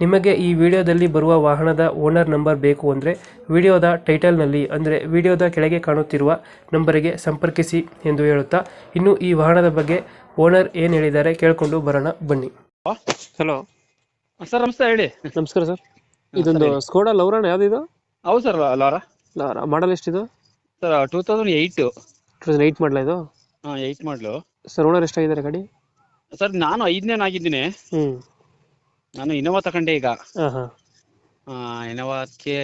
ನಿಮಗೆ ಈ ವಿಡಿಯೋದಲ್ಲಿ ಬರುವ ವಾಹನದ ಓನರ್ ನಂಬರ್ ಬೇಕು ಅಂದರೆ ವಿಡಿಯೋದ ಟೈಟಲ್ನಲ್ಲಿ ಅಂದರೆ ವಿಡಿಯೋದ ಕೆಳಗೆ ಕಾಣುತ್ತಿರುವ ನಂಬರಿಗೆ ಸಂಪರ್ಕಿಸಿ ಎಂದು ಹೇಳುತ್ತಾ ಇನ್ನು ಈ ವಾಹನದ ಬಗ್ಗೆ ಓನರ್ ಏನು ಹೇಳಿದ್ದಾರೆ ಕೇಳಿಕೊಂಡು ಬರೋಣ ಬನ್ನಿ. ಹಲೋ ಸರ್ ನಮಸ್ತೆ ಹೇಳಿ. ನಮಸ್ಕಾರ ಸರ್. ಇದೊಂದು ಸ್ಕೋಡಾ ಲೌರನ್ ಯಾವ್ದಿದು? ಹೌದು sir ಲಾರ model ಎಷ್ಟಿದು? Sir two thousand eight two thousand eight ಮಾಡಲ ಇದು? ಹಾಂ ಏಯ್ಟ್ ಮಾಡಲು. ಸರ್ ಓನರ್ ಎಷ್ಟಾಗಿದ್ದಾರೆ ಗಾಡಿ? ಸರ್ ನಾನು ಐದನೇ ಆಗಿದ್ದೀನಿ ಹ್ಞೂ ನಾನು ಇನೋವಾ ತಗೊಂಡೆ ಈಗ. ಇನೋವಾಕ್ಕೆ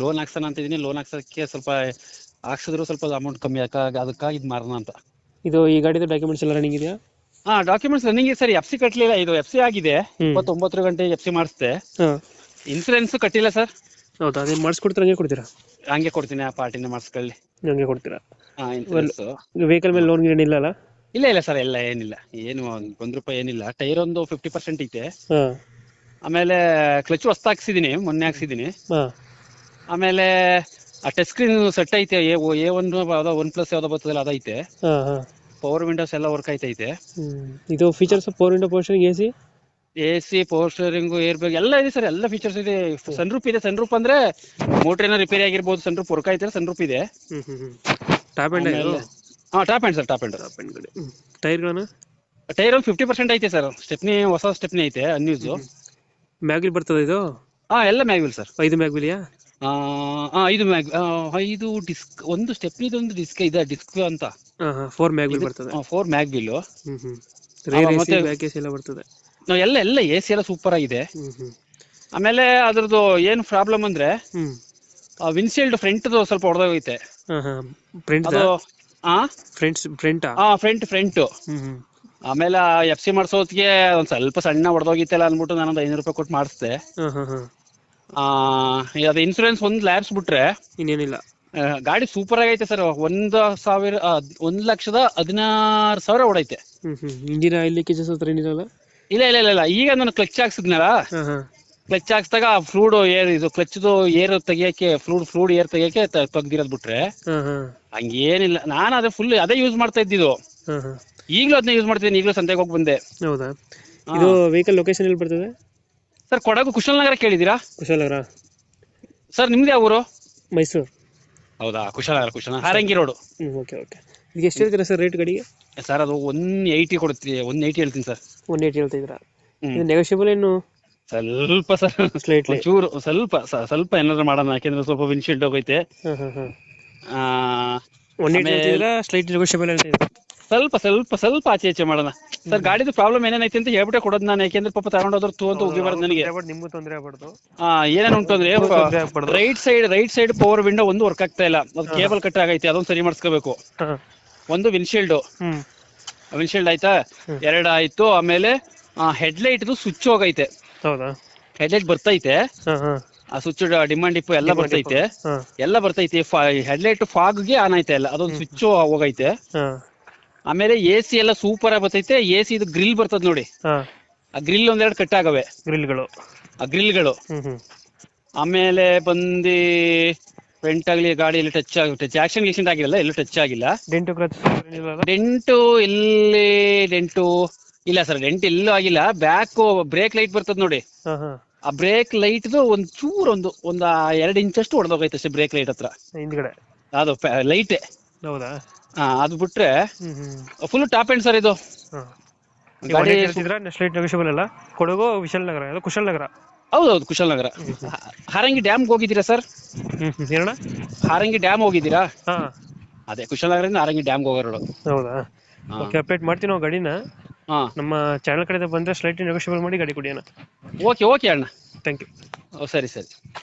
ಲೋನ್ ಹಾಕ್ಸೋಣ ಅಂತ ಇದೀನಿ ಲೋನ್ ಹಾಕ್ಸೋಕ್ಕೆ ಸ್ವಲ್ಪ ಹಾಕ್ಸಿದ್ರು ಸ್ವಲ್ಪ ಅಮೌಂಟ್ ಕಮ್ಮಿ. ಆಗ ಅದಕ್ಕಾಗಿ ಇದು ಮಾರೋಣ ಅಂತ. ಇದು ಈ ಗಾಡಿದು ಡಾಕ್ಯುಮೆಂಟ್ಸ್ ಎಲ್ಲ ರನ್ನಿಂಗ್ ಇದೆಯಾ? ಹಾ documents running sir F C ಕಟ್ಟಲಿಲ್ಲ ಇದು ಎಫ್ ಸಿ ಆಗಿದೆ. ಇಪ್ಪತ್ತೊಂಬತ್ತು ಗಂಟೆ ಎಫ್ ಸಿ ಮಾಡಿಸ್ದೆ. ಇನ್ಸೂರೆನ್ಸ್ ಕಟ್ಟಿಲ್ಲ ಸರ್ ಹೌದಾ? ಅದೇನು ಮಾಡಿಸ್ಕೊಡ್ತೀರಾ ಹಂಗೆ ಕೊಡ್ತೀರಾ? ಹಂಗೆ ಕೊಡ್ತೀನಿ ಆ ಪಾರ್ಟಿನ ಮಾಡಿಸ್ಕೊಳ್ಳಿ. ಹಂಗೆ ಕೊಡ್ತೀರಾ? ವೆಹಿಕಲ್ ಮೇಲೆ ಲೋನ್ ಗೀನ್ ಇಲ್ಲ ಅಲ್ಲ? ಇಲ್ಲ ಇಲ್ಲ ಸರ್ ಎಲ್ಲ ಏನಿಲ್ಲ. ಏನು ಒಂದ್- ರೂಪಾಯಿ ಏನಿಲ್ಲ. ಟೈರ್ ಒಂದು ಫಿಫ್ಟಿ ಪರ್ಸೆಂಟ್ ಐತೆ. ಹಾಂ. ಆಮೇಲೆ ಕ್ಲಚ್ ಹೊಸ್ತ ಹಾಕ್ಸಿದೀನಿ ಮೊನ್ನೆ ಹಾಕ್ಸಿದೀನಿ. ಹಾಂ. ಆಮೇಲೆ ಆ ಟಚ್ ಸ್ಕ್ರೀನ್ ಸೆಟ್ ಐತೆ ಎ ಎ ಒನ್ ಯಾವ್ದೋ ಒನ್ ಪ್ಲಸ್ ಯಾವ್ದೋ ಬರ್ತದಲ್ಲ ಅದೈತೆ. ಹಾಂ ಹಾಂ. ಪವರ್ ವಿಂಡೋಸ್ ಎಲ್ಲ ವರ್ಕ್ ಆಯ್ತೈತೆ. ಹ್ಮ್. ಇದು features four window portion A C A C power steering air bag ಎಲ್ಲ ಇದೆ ಸರ್ ಎಲ್ಲ ಫೀಚರ್ಸ್ ಇದೆ. ಸನ್ ರೂಪ್ ಇದೆ ಸನ್ ರೂಪ್ ಅಂದ್ರೆ ಮೋಟರ್ ಏನೋ ರಿಪೇರಿ ಆಗಿರ್ಬೋದು ಸನ್ ರೂಪ್ ವರ್ಕ್ ಆಯ್ತಾರೆ ಸನ್ ರೂಪ್ ಇದೆ ಟಾಪ್ ಎಂಡ್ ಹಾ top hand sir top hand top end ಗಾಡಿ ಟೈರ್ಗಳನ್ನು ಟೈರ್ ಒಂದು ಫಿಫ್ಟಿ ಪರ್ಸೆಂಟ್ ಐತೆ ಸರ್ ಸ್ಟೆಪ್ನಿ ಹೊಸ ಸ್ಟೆಪ್ನಿ ಐತೆ ಅನ್ಯೂಸು ಮ್ಯಾಗ್ವಿಲ್ ಬರ್ತದೆ ಇದು? ಹಾಂ ಎಲ್ಲ ಮ್ಯಾಗ್ವಿಲ್ ಸರ್ ಐದು ಮ್ಯಾಗ್ವಿಲಿಯಾ ಆ ಐದು ಮ್ಯಾಗ್ ಐದು ಡಿಸ್ಕ್ ಒಂದು ಸ್ಟೆಪ್ನಿದು ಒಂದು ಡಿಸ್ಕ್ ಇದೆ ಡಿಸ್ಕ್ ಅಂತ. ಹಾಂ ಹಾಂ ಫೋರ್ ಮ್ಯಾಗ್ವಿಲ್ ಬರ್ತದೆ. Four mag wheel hmm hmm. Rear A C ಮತ್ತೆ- ಸಿ ಎಲ್ಲ ಬರ್ತದೆ. ಎಲ್ಲ ಎಲ್ಲ ಎ ಸಿ ಎಲ್ಲ ಸೂಪರ್ ಆಗಿದೆ. ಹ್ಮ್ ಹ್ಮ್. ಆಮೇಲೆ ಅದ್ರದ್ದು ಏನು ಪ್ರಾಬ್ಲಮ್ ಅಂದ್ರೆ ಹ್ಮ್. ವಿನ್ಶೀಲ್ಡ್ ಫ್ರಂಟ್ದು ಸ್ವಲ್ಪ ಹೊಡೆದೋಗೈತೆ ಹಾಂ ಹಾಂ. ಫ್ರಂಟ್ ಅದು ಆ? ಫ್ರೆಂಡ್ಸ್ ಫ್ರಂಟಾ ಆ? Front front hmm hmm. ಆಮೇಲೆ ಎಫ್ ಸಿ ಮಾಡಿಸೋದ್ಗೆ ಒಂದ್ ಸ್ವಲ್ಪ ಸಣ್ಣ ಹೊಡೆದೋಗಿತ್ತಲ್ಲ ಅಂದ್ಬಿಟ್ಟು ನಾನು ಐನೂರು ರೂಪಾಯಿ ಕೊಟ್ಟು ಮಾಡಿಸ್ದೆ. ಹಾಂ ಹಾಂ ಹಾಂ. ಆ ಅದು ಇನ್ಸೂರೆನ್ಸ್ ಒಂದ್ ಲ್ಯಾಬ್ಸ್ ಬಿಟ್ರೆ ಇನ್ನೇನಿಲ್ಲ. ಆ, ಗಾಡಿ ಸೂಪರ್ ಆಗೈತೆ ಸರ್ ಒಂದ್ ಸಾವಿರ ಆ, ಒಂದ್ ಲಕ್ಷದ ಹದಿನಾರು ಸಾವಿರ ಓಡೈತೆ. ಹ್ಮ್ ಹ್ಮ್. ಇಂಜಿನ್ ಆಯಿಲ್ ಲೀಕೇಜಸ್ ಹತ್ರ ಏನಿರಲ್ಲ? ಇಲ್ಲ ಇಲ್ಲ ಇಲ್ಲ ಇಲ್ಲ. ಈಗ ನಾನು ಕ್ಲಚ್ ಹಾಕ್ಸಿದ್ನಲ್ಲ? ಹಾಂ ಹಾಂ. ಕ್ಲಚ್ ಹಾಕ್ಸ್ದಾಗ ಫ್ಲೂಡ್ ಏರ್ ಇದು ಕ್ಲಚ್ದು ಏರ್ ತೆಗಿಯಕ್ಕೆ ಫ್ಲೂಡ್ ಫ್ಲೂಡ್ ಏರ್ ತೆಗಿಯಕ್ಕೆ ತಗ್ದಿರೋದ್ ಬಿಟ್ರೆ ಹಾಂ ಹಾಂ. ಹಂಗೇನಿಲ್ಲ. ನಾನು ಅದೇ ಫುಲ್ ಅದೇ ಯೂಸ್ ಮಾಡ್ತಾ ಇದ್ದಿದ್ದು. ಹಾಂ ಹಾಂ. ಈಗಲೂ ಅದನ್ನ ಯೂಸ್ ಮಾಡ್ತಿದ್ದೀನಿ ಈಗಲೂ ಸಂತೆಗೆ ಹೋಗಿ ಬಂದೆ. ಹೌದಾ? ಇದು ವೆಹಿಕಲ್ ಲೊಕೇಶನ್ ಎಲ್ಲಿ ಬರ್ತದೆ? ಸರ್ ಕೊಡಗು ಕುಶಾಲನಗರ ಕೇಳಿದ್ದೀರಾ? ಕುಶಾಲನಗರ. ಸರ್ ನಿಮ್ದು ಯಾವ ಊರು? ಮೈಸೂರು. ಹೌದಾ? Kushalnagar Kushala Harangi road. Okay okay ಇದು ಎಷ್ಟು ಹೇಳ್ತೀರಾ ಸರ್ ರೇಟ್ ಗಾಡಿಗೆ? ಸರ್ ಅದು ಒನ್ ಏಯ್ಟಿ ಕೊಡ್ತೀವಿ ಒನ್ ಏಯ್ಟಿ ಹೇಳ್ತೀನಿ ಸರ್. ಒನ್ ಏಯ್ಟಿ ಹೇಳ್ತಿದ್ದೀರಾ? ಹ್ಮ್. ಇದು ನೆಗೋಷಿಯಬಲ್ ಏನು? ಸ್ವಲ್ಪ ಸರ್ ಸ್ಲೈಟ್ಲಿ ಚೂರು ಸ್ವಲ್ಪ ಸ- ಸ್ವಲ್ಪ ಏನಾದ್ರು ಮಾಡೋಣ ಯಾಕೆಂದ್ರೆ ಸ್ವಲ್ಪ ವಿನ್ಶೀಲ್ಡ್ ಹೋಗೈತೆ. ಹಾಂ ಹಾಂ ಹಾಂ. ಒನ್ ಏಯ್ಟಿ ಆಮೇಲೆ- ಹೇಳ್ತಿದ್ದೀರಾ? ಸ್ಲೈಟ್ ನೆಗೋಷಿಯಬಲ್ ಹೇಳ್ತಿದ್ದೀರಾ? ಸ್ವಲ್ಪ ಸ್ವಲ್ಪ ಸ್ವಲ್ಪ ಆಚೆ ಈಚೆ ಮಾಡೋಣ. ಸರ್ ಗಾಡಿದು ಪ್ರಾಬ್ಲಮ್ ಏನೇನೈತೆ ಅಂತ ಹೇಳ್ಬಿಟ್ಟೆ ಕೊಡೋದು ನಾನು. ಯಾಕೆಂದ್ರೆ ಪಾಪ ತಗೊಂಡೋದ್ರು ತೂ ಅಂತ ಉಗಿಬಾರ್ದು ನನಗೆ. ನಿಮ್ಗೂ ತೊಂದರೆ ಆಗ್ಬಾರ್ದು. ಆ, ಏನೇನು ಉಂಟು ಅಂದ್ರೆ right side right side power window ಒಂದು ವರ್ಕ್ ಆಗ್ತಾ ಇಲ್ಲ. ಅದು ಕೇಬಲ್ ಕಟ್ ಆಗೈತೆ ಅದೊಂದು ಸರಿ ಮಾಡಿಸ್ಕೋಬೇಕು. ಒಂದು ವಿನ್ಶೀಲ್ಡ್ ವಿನ್ಶೀಲ್ಡ್ ಆಯ್ತಾ? ಎರಡ್ ಆಯ್ತು. ಆಮೇಲೆ ಹೆಡ್ಲೈಟ್ದು ಸ್ವಿಚ್ ಹೋಗೈತೆ. ಹೌದಾ? ಹೆಡ್ಲೈಟ್ ಬರ್ತೈತೆ. ಆ ಸ್ವಿಚ್ ಡಿಮಾಂಡ್ ಇಪ್ಪು ಎಲ್ಲ ಬರ್ತೈತೆ. ಎಲ್ಲ ಬರ್ತೈತೆ. ಹೆಡ್ಲೈಟ್ ಫಾಗ್ಗೆ ಆನ್ ಐತೆ ಎಲ್ಲ. ಅದೊಂದು ಸ್ವಿಚ್ ಹೋಗೈತೆ. ಆಮೇಲೆ ಎ ಸಿ ಎಲ್ಲ ಸೂಪರ್ ಆಗಿ ಬರ್ತೈತೆ. ಎ ಸಿ ಇದು ಗ್ರಿಲ್ ಬರ್ತದ ನೋಡಿ. ಆ ಗ್ರಿಲ್ ಒಂದೆರಡು ಕಟ್ ಆಗವೆ. ಗ್ರಿಲ್ಗಳು ಆ ಗ್ರಿಲ್ಗಳು ಆಮೇಲೆ ಬಂದು ಫ್ರಂಟ್ ಆಗಲಿ ಗಾಡಿಯಲ್ಲಿ ಟಚ್ ಆಗಿ ಟಚ್ ಆಕ್ಷನ್ ಗೀಕ್ಷನ್ ಆಗಿಲ್ಲ ಎಲ್ಲೂ ಟಚ್ ಆಗಿಲ್ಲ. ಡೆಂಟು ಡೆಂಟು ಇಲ್ಲಿ ಡೆಂಟು ಇಲ್ಲ ಸರ್ ಡೆಂಟ್ ಎಲ್ಲೂ ಆಗಿಲ್ಲ. ಬ್ಯಾಕ್ ಬ್ರೇಕ್ ಲೈಟ್ ಬರ್ತದ ನೋಡಿ. ಆ ಬ್ರೇಕ್ ಲೈಟ್ದು ಒಂದ್ ಚೂರ್ ಒಂದು ಒಂದ್ ಎರಡು ಇಂಚಷ್ಟು ಹೊಡೆದೋಗೈತೆ ಅಷ್ಟೇ ಬ್ರೇಕ್ ಲೈಟ್ ಹತ್ರ. ಹಿಂದ್ಗಡೆ. ಅದು ಲೈಟ್ ಹೌದಾ? ಹಾ ಅದು ಬಿಟ್ರೆ ಫುಲ್ ಟಾಪ್ ಎಂಡ್ ಸರ್ ಇದು. ಗಾಡಿ ನೆಕ್ಸ್ಟ್ ಲೈಟ್ ನೆಗೋಷಿಯಬಲ್ ಅಲ್ಲ. ಕೊಡಗು ನಗರ ಅದು ಕುಶಲ್ ನಗರ. ಹೌದೌದು ಕುಶಾಲನಗರ ಹಾರಂಗಿ ಡ್ಯಾಮ್ ಹೋಗಿದ್ದೀರಾ ಸರ್ ಹೇಳೋಣ ಹಾರಂಗಿ ಡ್ಯಾಮ್ ಹೋಗಿದ್ದೀರಾ? ಹಾ. ಅದೇ ಕುಶಾಲನಗರದಿಂದ ಹಾರಂಗಿ ಡ್ಯಾಮ್ ಹೋಗೋರ್ ಹೌದಾ? ಓಕೆ ಅಪ್ಡೇಟ್ ಮಾಡ್ತೀವಿ ನಾವು ಗಾಡಿನ. ನಮ್ಮ ಚಾನಲ್ ಕಡೆ ಬಂದ್ರೆ ಸ್ಲೈಟ್ ನೆಗೋಷಿಯಬಲ್ ಮಾಡಿ ಗಾಡಿ ಕೊಡಿ ಅಣ್ಣ. ಓಕೆ ಓಕೆ ಅಣ್ಣ. ಥ್ಯಾಂಕ್ ಯು ಸರಿ ಸರಿ.